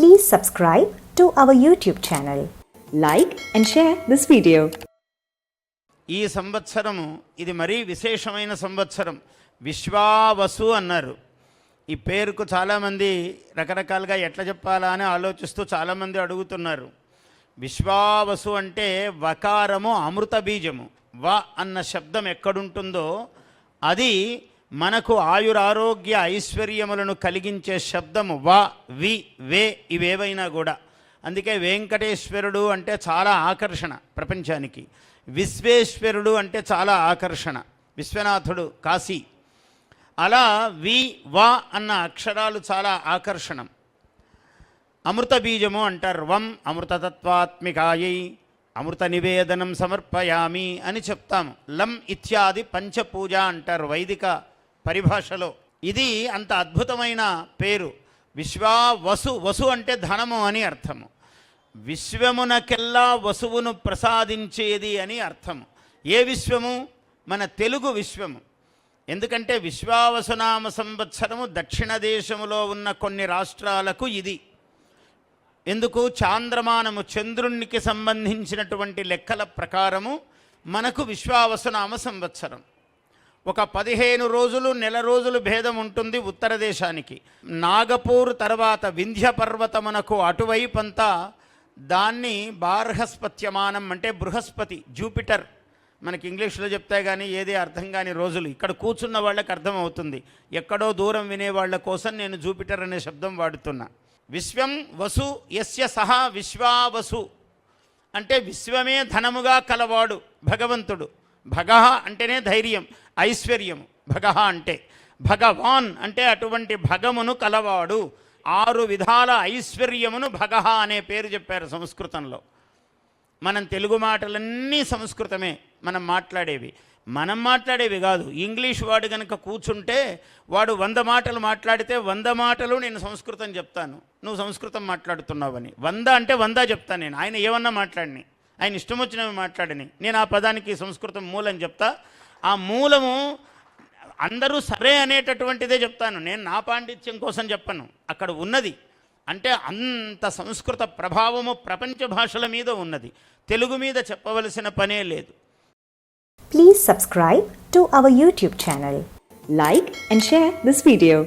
Please subscribe to our YouTube channel. Like and share this video ఈ సంవత్సరము ఇది మరీ విశేషమైన సంవత్సరం. విశ్వావసు అన్నారు. ఈ పేరుకు చాలామంది రకరకాలుగా ఎట్లా చెప్పాలా అని ఆలోచిస్తూ చాలామంది అడుగుతున్నారు. విశ్వావసు అంటే వకారము అమృత బీజము. వ అన్న శబ్దం ఎక్కడుంటుందో అది మనకు ఆయురారోగ్య ఐశ్వర్యములను కలిగించే శబ్దము వా వి వే ఇవేవైనా కూడా. అందుకే వెంకటేశ్వరుడు అంటే చాలా ఆకర్షణ ప్రపంచానికి. విశ్వేశ్వరుడు అంటే చాలా ఆకర్షణ. విశ్వనాథుడు కాశీ. అలా వి వా అన్న అక్షరాలు చాలా ఆకర్షణం. అమృత బీజము అంటారు. వం అమృతతత్వాత్మికాయై అమృత నివేదనం సమర్పయామి అని చెప్తాము. లం ఇత్యాది పంచపూజ అంటారు. వైదిక పరిభాషలో. ఇది అంత అద్భుతమైన పేరు. విశ్వా వసు వసు అంటే ధనము అని అర్థము. విశ్వమునకెల్లా వసువును ప్రసాదించేది అని అర్థము. ఏ విశ్వము? మన తెలుగు విశ్వము. ఎందుకంటే విశ్వావసునామ సంవత్సరము దక్షిణ దేశములో ఉన్న కొన్ని రాష్ట్రాలకు ఇది. ఎందుకు? చాంద్రమానము చంద్రునికి సంబంధించినటువంటి లెక్కల ప్రకారము మనకు విశ్వావసునామ సంవత్సరం. ఒక పదిహేను రోజులు నెల రోజులు భేదం ఉంటుంది ఉత్తర దేశానికి. నాగపూర్ తర్వాత వింధ్య పర్వతమునకు అటువైపంతా దాన్ని బార్హస్పత్యమానం అంటే బృహస్పతి జూపిటర్ మనకి ఇంగ్లీష్లో చెప్తే కానీ ఏది అర్థం కాని రోజులు. ఇక్కడ కూర్చున్న వాళ్ళకి అర్థమవుతుంది ఎక్కడో దూరం వినే వాళ్ళ కోసం నేను జూపిటర్ అనే శబ్దం వాడుతున్నా. విశ్వం వసు యస్య సహా విశ్వావసు. అంటే విశ్వమే ధనముగా కలవాడు భగవంతుడు. భగ అంటేనే ధైర్యం ఐశ్వర్యము. భగ అంటే భగవాన్ అంటే అటువంటి భగమును కలవాడు. ఆరు విధాల ఐశ్వర్యమును భగ అనే పేరు చెప్పారు సంస్కృతంలో. మనం తెలుగు మాటలన్నీ సంస్కృతమే మనం మాట్లాడేవి. మనం మాట్లాడేవి కాదు. ఇంగ్లీష్ వాడు కనుక కూర్చుంటే వాడు వంద మాటలు మాట్లాడితే వంద మాటలు నేను సంస్కృతం చెప్తాను. నువ్వు సంస్కృతం మాట్లాడుతున్నావని. వంద అంటే వంద చెప్తాను నేను. ఆయన ఏమన్నా మాట్లాడిని? ఆయన ఇష్టం వచ్చినవి మాట్లాడని. నేను ఆ పదానికి సంస్కృతం మూలం చెప్తా. ఆ మూలము అందరూ సరే అనేటటువంటిదే చెప్తాను. నేను నా పాండిత్యం కోసం చెప్పను. అక్కడ ఉన్నది. అంటే అంత సంస్కృత ప్రభావము ప్రపంచ భాషల మీద ఉన్నది. తెలుగు మీద చెప్పవలసిన పనే లేదు. Please subscribe to our YouTube channel like and share this video